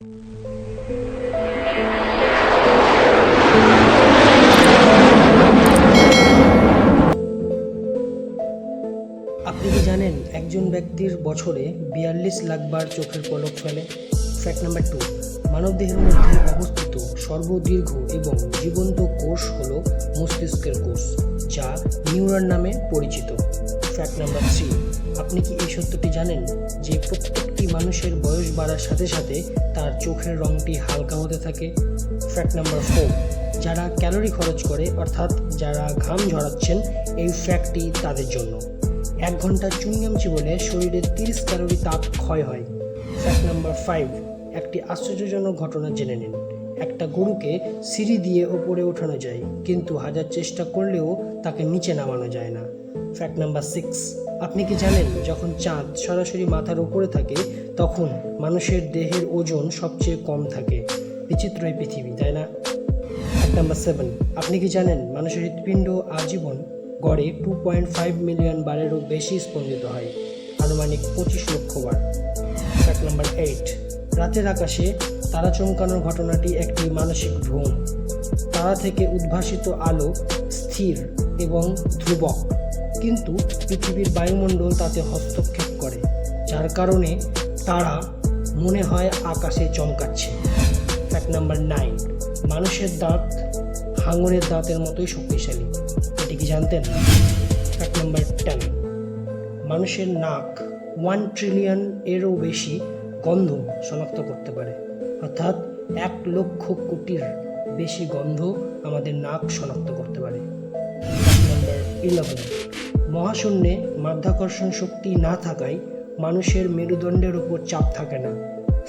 আপনি কি জানেন একজন ব্যক্তির বছরে বিয়াল্লিশ লাখ বার চোখের পলক ফেলে? ফ্যাক্ট নাম্বার টু মানবদেহের মধ্যে অবস্থিত সর্বদীর্ঘ এবং জীবন্ত কোষ হল মস্তিষ্কের কোষ, যা নিউরন নামে পরিচিত। ফ্যাক্ট নাম্বার থ্রি আপনি কি এই সত্যটি জানেন যে প্রত্যেকটি মানুষের বয়স বাড়ার সাথে সাথে তার চোখের রঙটি হালকা হতে থাকে? ফ্যাক্ট নাম্বার ফোর যারা ক্যালোরি খরচ করে, অর্থাৎ যারা ঘাম ঝরাচ্ছেন, এই ফ্যাক্টটি তাদের জন্য। এক ঘণ্টা চুইংগাম চিবলে শরীরে তিরিশ ক্যালোরি তাপ ক্ষয় হয়। ফ্যাক্ট নাম্বার ফাইভ একটি আশ্চর্যজনক ঘটনা জেনে নিন। একটা গরুকে সিঁড়ি দিয়ে ওপরে ওঠানো যায়, কিন্তু হাজার চেষ্টা করলেও তাকে নিচে নামানো যায় না। ফ্যাক্ট নাম্বার সিক্স আপনি কি জানেন, যখন চাঁদ সরাসরি মাথার উপরে থাকে, তখন মানুষের দেহের ওজন সবচেয়ে কম থাকে। বিচিত্র এই পৃথিবী, তাই না? ফ্যাক্ট নাম্বার সেভেন আপনি কি জানেন, মানুষের হৃৎপিণ্ড আজীবন গড়ে টু পয়েন্ট ফাইভ মিলিয়ন বারেরও বেশি স্পন্দিত হয়, আনুমানিক পঁচিশ লক্ষ বার। ফ্যাক্ট নাম্বার এইট রাতের আকাশে তারা চমকানোর ঘটনাটি একটি মানসিক ভ্রম। তারা থেকে উদ্ভাসিত আলো স্থির এবং ধ্রুবক। কিন্তু পৃথিবীর বায়ুমণ্ডল তাতে হস্তক্ষেপ করে, যার কারণে তারা মনে হয় আকাশে চমকাচ্ছে। ফ্যাক্ট নাম্বার নাইন, মানুষের দাঁত হাঙরের দাঁতের মতোই শক্তিশালী। এটি কি জানতেন? ফ্যাক্ট নাম্বার টেন, মানুষের নাক ওয়ান ট্রিলিয়ন এরও বেশি গন্ধ শনাক্ত করতে পারে। অর্থাৎ এক লক্ষ কোটির বেশি গন্ধ আমাদের নাক শনাক্ত করতে পারে। মহাশূন্যে মাধ্যাকর্ষণ শক্তি না থাকায় মানুষের মেরুদণ্ডের ওপর চাপ থাকে না।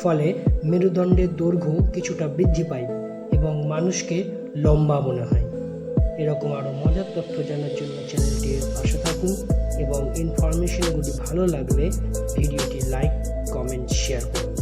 ফলে মেরুদণ্ডের দৈর্ঘ্য কিছুটা বৃদ্ধি পায় এবং মানুষকে লম্বা মনে হয়। এরকম আরও মজার তথ্য জানার জন্য চ্যানেলটির পাশে থাকুন এবং ইনফরমেশনগুলি ভালো লাগলে ভিডিওটি লাইক কমেন্ট শেয়ার করুন।